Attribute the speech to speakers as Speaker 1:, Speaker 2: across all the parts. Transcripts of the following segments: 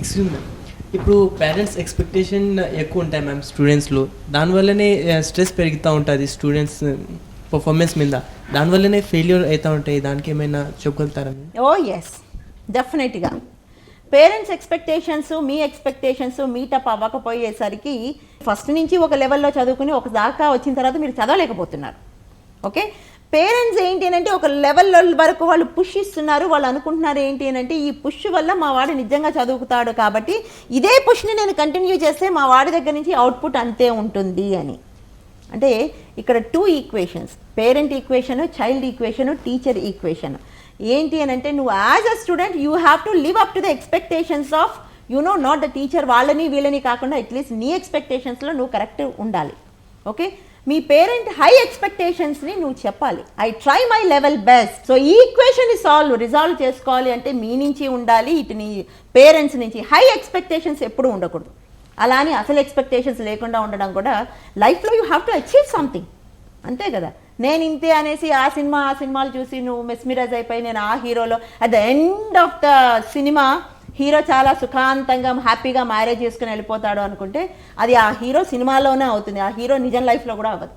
Speaker 1: Excuse ma'am ఇప్పుడు parents expectation ఎక్కువ ఉంటాయి మ్యామ్ స్టూడెంట్స్లో దానివల్లనే స్ట్రెస్ పెరుగుతూ ఉంటుంది స్టూడెంట్స్ పర్ఫార్మెన్స్ మీద. దానివల్లనే ఫెయిల్యూర్ అవుతూ ఉంటాయి. దానికి ఏమైనా చెప్పగలుగుతారా
Speaker 2: ఓ ఎస్ డెఫినెట్గా పేరెంట్స్ ఎక్స్పెక్టేషన్స్ మీ ఎక్స్పెక్టేషన్స్ మీటప్ అవ్వకపోయేసరికి ఫస్ట్ నుంచి ఒక లెవెల్లో చదువుకుని ఒక దాకా వచ్చిన తర్వాత మీరు చదవలేకపోతున్నారు. ఓకే పేరెంట్స్ ఏంటి అంటే ఒక లెవెల్ వరకు వాళ్ళు పుష్ ఇస్తున్నారు. వాళ్ళు అనుకుంటున్నారు ఏంటి అని అంటే ఈ పుష్ వల్ల మా వాడు నిజంగా చదువుకుతాడు కాబట్టి ఇదే పుష్ని నేను కంటిన్యూ చేస్తే మా వాడి దగ్గర నుంచి అవుట్పుట్ అంతే ఉంటుంది అని. అంటే ఇక్కడ two equations parent equation child equation teacher equation ఏంటి అని అంటే నువ్వు as a student you have to live up to the expectations of you know not the teacher వాళ్ళని వీళ్ళని కాకుండా అట్లీస్ట్ నీ ఎక్స్పెక్టేషన్స్లో నువ్వు కరెక్ట్ ఉండాలి. ఓకే మీ పేరెంట్ హై ఎక్స్పెక్టేషన్స్ని నువ్వు చెప్పాలి. I try my level best. So ఈ ఈక్వేషన్ సాల్వ్ రిజాల్వ్ చేసుకోవాలి అంటే మీ నుంచి ఉండాలి ఇటు నీ పేరెంట్స్ నుంచి. హై ఎక్స్పెక్టేషన్స్ ఎప్పుడూ ఉండకూడదు. అలా అని అసలు ఎక్స్పెక్టేషన్స్ లేకుండా ఉండడం కూడా లైఫ్లో you have to achieve something. అంతే కదా. నేను ఇంతే అనేసి ఆ సినిమా ఆ సినిమాలు చూసి నువ్వు మెస్మిరైజ్ అయిపోయి నేను ఆ హీరోలో at the end of the cinema hero చాలా సుఖాంతంగా హ్యాపీగా మ్యారేజ్ చేసుకుని వెళ్ళిపోతాడు అనుకుంటే అది ఆ హీరో సినిమాలోనే అవుతుంది. ఆ హీరో నిజం లైఫ్లో కూడా అవ్వదు.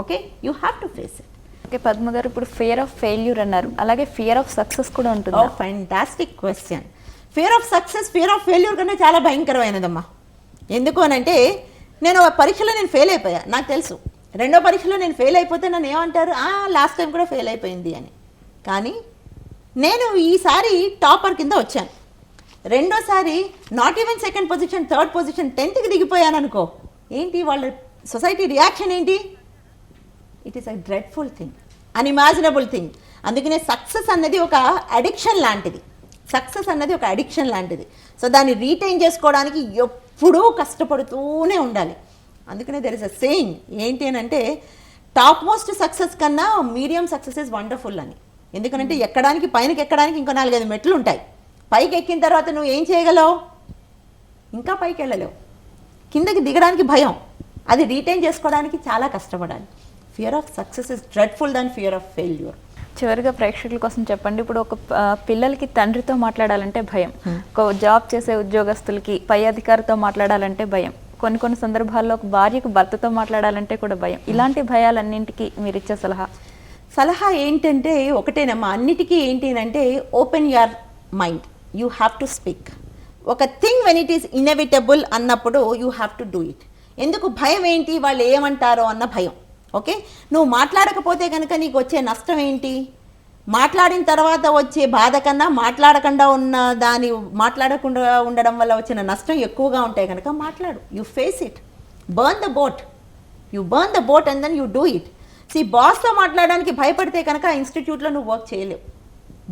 Speaker 2: Okay? You have to face it.
Speaker 3: Okay Padma garu ఇప్పుడు ఫియర్ ఆఫ్ ఫెయిల్యూర్ అన్నారు. అలాగే ఫియర్ ఆఫ్ సక్సెస్ కూడా ఉంటుంది?
Speaker 2: Fantastic question fear of success fear of failure కన్నా చాలా భయంకరమైనదమ్మా. ఎందుకు అని అంటే నేను ఆ పరీక్షలో నేను ఫెయిల్ అయిపోయా. నాకు తెలుసు. రెండో పరీక్షలో నేను ఫెయిల్ అయిపోతే నన్ను ఏమంటారు? లాస్ట్ టైం కూడా ఫెయిల్ అయిపోయింది అని. కానీ నేను ఈసారి టాపర్ కింద వచ్చాను. రెండోసారి not even second position third position టెన్త్కి దిగిపోయాను అనుకో ఏంటి వాళ్ళ సొసైటీ రియాక్షన్ ఏంటి? It is a dreadful thing unimaginable thing అందుకనే సక్సెస్ అన్నది ఒక అడిక్షన్ లాంటిది. సక్సెస్ అన్నది ఒక అడిక్షన్ లాంటిది. సో దాన్ని రీటైన్ చేసుకోవడానికి ఎప్పుడూ కష్టపడుతూనే ఉండాలి. అందుకనే దెర్ ఇస్ అ సేయింగ్ ఏంటి అని అంటే టాప్ మోస్ట్ సక్సెస్ కన్నా మీడియం సక్సెస్ ఇస్ వండర్ఫుల్ అని. ఎందుకంటే ఎక్కడానికి పైనకి ఎక్కడానికి ఇంకో నాలుగైదు మెట్లు ఉంటాయి. పైకి ఎక్కిన తర్వాత నువ్వు ఏం చేయగలవు? ఇంకా పైకి వెళ్ళలేవు కిందకి దిగడానికి భయం. అది రీటైన్ చేసుకోవడానికి చాలా కష్టపడాలి. Fear of success is dreadful than fear of failure
Speaker 3: చివరిగా ప్రేక్షకుల కోసం చెప్పండి. ఇప్పుడు ఒక పిల్లలకి తండ్రితో మాట్లాడాలంటే భయం. ఒక జాబ్ చేసే ఉద్యోగస్తులకి పై అధికారితో మాట్లాడాలంటే భయం. కొన్ని కొన్ని సందర్భాల్లో ఒక భార్యకు భర్తతో మాట్లాడాలంటే కూడా భయం. ఇలాంటి భయాలన్నింటికి మీరు ఇచ్చే సలహా?
Speaker 2: సలహా ఏంటంటే ఒకటేనమ్మా. అన్నిటికీ ఏంటి అంటే open your mind you have to speak ఒక thing when it is inevitable అన్నప్పుడు you have to do it ఎందుకు భయం ఏంటి? వాళ్ళు ఏమంటారో అన్న భయం. ఓకే నువ్వు మాట్లాడకపోతే కనుక నీకు వచ్చే నష్టం ఏంటి? మాట్లాడిన తర్వాత వచ్చే బాధ కన్నా మాట్లాడకుండా ఉన్న దాని మాట్లాడకుండా ఉండడం వల్ల వచ్చిన నష్టం ఎక్కువగా ఉంటాయి కనుక మాట్లాడు. You face it burn the boat you burn the boat and then you do it see బాస్తో మాట్లాడడానికి భయపడితే కనుక ఆ ఇన్స్టిట్యూట్లో నువ్వు వర్క్ చేయలేవు.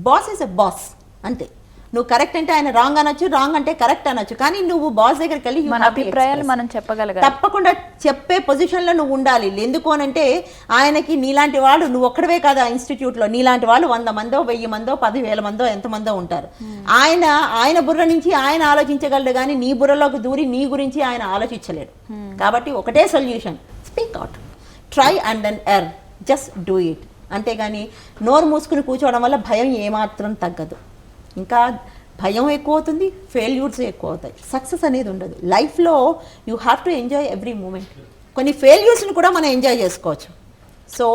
Speaker 2: బాస్ ఇస్ ఎ బాస్ అంతే. నువ్వు కరెక్ట్ అంటే ఆయన రాంగ్ అనొచ్చు రాంగ్ అంటే కరెక్ట్ అనొచ్చు. కానీ నువ్వు బాస్ దగ్గరికి వెళ్ళి
Speaker 3: మన అభిప్రాయాలు. మనం చెప్పగలగాలి.
Speaker 2: తప్పకుండా చెప్పే పొజిషన్లో నువ్వు ఉండాలి. ఎందుకు అనంటే ఆయనకి నీలాంటి వాళ్ళు నువ్వు ఒక్కడవే కాదు ఆ ఇన్స్టిట్యూట్లో నీలాంటి వాళ్ళు వంద మందో వెయ్యి మందో పదివేల మందో ఎంతమందో ఉంటారు. ఆయన ఆయన బుర్ర నుంచి ఆయన ఆలోచించగలడు కానీ నీ బుర్రలోకి దూరి నీ గురించి ఆయన ఆలోచించలేడు. కాబట్టి ఒకటే solution speak out try and then uh just do it అంతేగాని నోరు మూసుకుని కూర్చోవడం వల్ల భయం ఏమాత్రం తగ్గదు. ఇంకా భయం ఎక్కువ అవుతుంది ఫెయిల్యూర్స్ ఎక్కువ అవుతాయి. సక్సెస్ అనేది ఉండదు. లైఫ్లో you have to enjoy every moment కొన్ని ఫెయిల్యూర్స్ని కూడా మనం ఎంజాయ్ చేసుకోవచ్చు. సో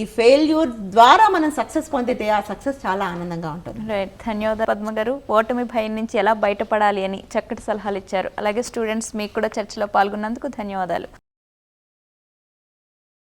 Speaker 2: ఈ ఫెయిల్యూర్ ద్వారా మనం సక్సెస్ పొందితే ఆ సక్సెస్ చాలా ఆనందంగా ఉంటుంది.
Speaker 3: రైట్ ధన్యవాదాలు పద్మ గారు. ఓటమి భయం నుంచి ఎలా బయటపడాలి అని చక్కటి సలహాలు ఇచ్చారు. అలాగే స్టూడెంట్స్ మీకు కూడా చర్చలో పాల్గొన్నందుకు ధన్యవాదాలు.